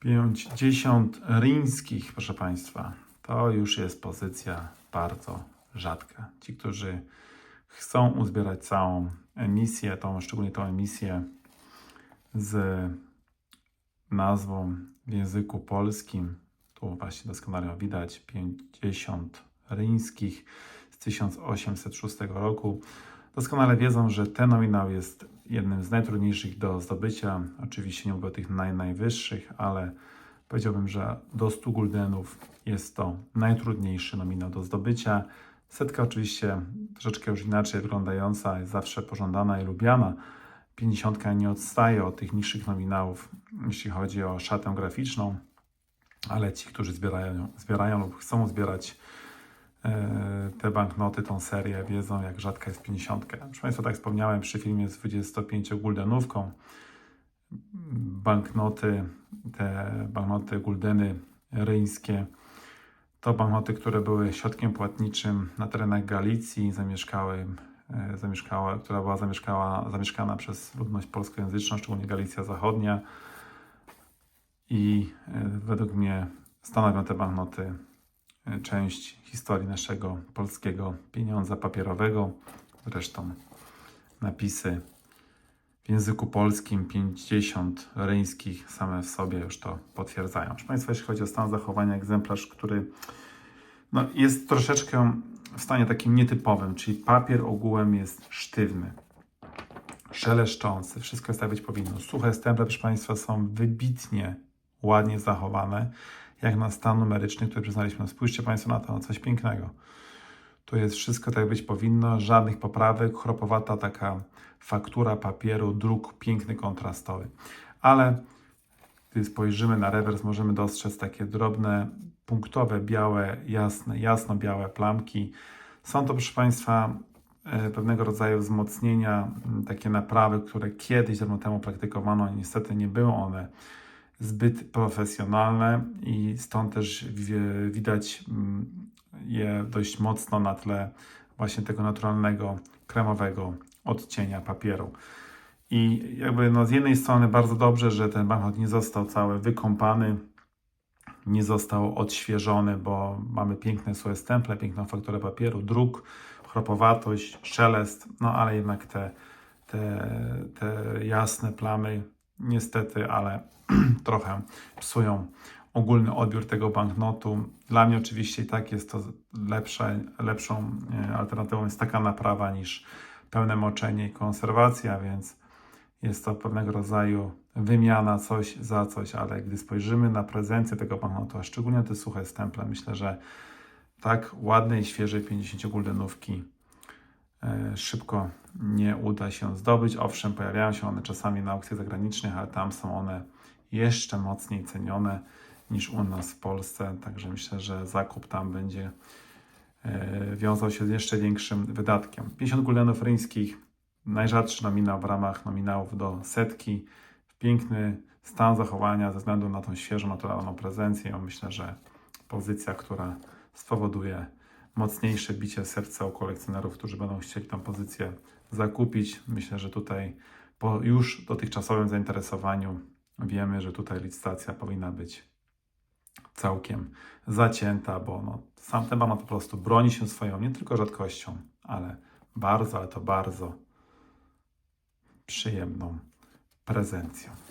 50 ryńskich, proszę Państwa. To już jest pozycja bardzo rzadka. Ci, którzy chcą uzbierać całą emisję, tą, szczególnie tą emisję z nazwą w języku polskim, tu właśnie doskonale widać 50 ryńskich z 1806 roku. Doskonale wiedzą, że ten nominał jest jednym z najtrudniejszych do zdobycia. Oczywiście nie mówię o tych naj, najwyższych, ale powiedziałbym, że do 100 guldenów jest to najtrudniejszy nominał do zdobycia. Setka oczywiście troszeczkę już inaczej wyglądająca, jest zawsze pożądana i lubiana. 50 nie odstaje od tych niższych nominałów, jeśli chodzi o szatę graficzną, ale ci, którzy zbierają, zbierają lub chcą zbierać te banknoty, tą serię, wiedzą jak rzadka jest 50. Proszę Państwa, tak wspomniałem przy filmie z 25 guldenówką, banknoty, te banknoty guldeny ryńskie, to banknoty, które były środkiem płatniczym na terenach Galicji, zamieszkały, e, zamieszkała, która była zamieszkała, zamieszkana przez ludność polskojęzyczną, szczególnie Galicja Zachodnia. I e, według mnie stanowią te banknoty e, część historii naszego polskiego pieniądza papierowego. Zresztą napisy w języku polskim 50 ryńskich same w sobie już to potwierdzają. Proszę Państwa, jeśli chodzi o stan zachowania, egzemplarz, który no, jest troszeczkę w stanie takim nietypowym, czyli papier ogółem jest sztywny, szeleszczący, wszystko jest tak być powinno. Suche stemple, proszę Państwa, są wybitnie ładnie zachowane, jak na stan numeryczny, który przyznaliśmy. Spójrzcie Państwo na to, no, coś pięknego. Tu jest wszystko tak być powinno, żadnych poprawek, chropowata taka faktura papieru, druk piękny, kontrastowy. Ale gdy spojrzymy na rewers, możemy dostrzec takie drobne, punktowe, białe, jasne, jasno-białe plamki. Są to, proszę Państwa, e, pewnego rodzaju wzmocnienia, takie naprawy, które kiedyś dawno temu praktykowano, niestety nie były one zbyt profesjonalne i stąd też wi- widać mm, je dość mocno na tle właśnie tego naturalnego, kremowego odcienia papieru. I jakby no z jednej strony bardzo dobrze, że ten banknot nie został cały wykąpany, nie został odświeżony, bo mamy piękne suche stemple, piękną fakturę papieru, druk, chropowatość, szelest, no ale jednak te, te, te jasne plamy niestety, ale trochę psują ogólny odbiór tego banknotu. Dla mnie oczywiście i tak jest to lepsze, lepszą e, alternatywą jest taka naprawa niż pełne moczenie i konserwacja, więc jest to pewnego rodzaju wymiana coś za coś, ale gdy spojrzymy na prezencję tego banknotu, a szczególnie te suche stemple, myślę, że tak ładnej, świeżej 50 guldenówki szybko nie uda się zdobyć. Owszem, pojawiają się one czasami na aukcjach zagranicznych, ale tam są one jeszcze mocniej cenione niż u nas w Polsce, także myślę, że zakup tam będzie e, wiązał się z jeszcze większym wydatkiem. 50 guldenów ryńskich, najrzadszy nominał w ramach nominałów do setki. Piękny stan zachowania ze względu na tą świeżą, naturalną prezencję. Myślę, że pozycja, która spowoduje mocniejsze bicie serca u kolekcjonerów, którzy będą chcieli tą pozycję zakupić. Myślę, że tutaj po już dotychczasowym zainteresowaniu wiemy, że tutaj licytacja powinna być całkiem zacięta, bo no, sam banan po prostu broni się swoją nie tylko rzadkością, ale bardzo, ale to bardzo przyjemną prezencją.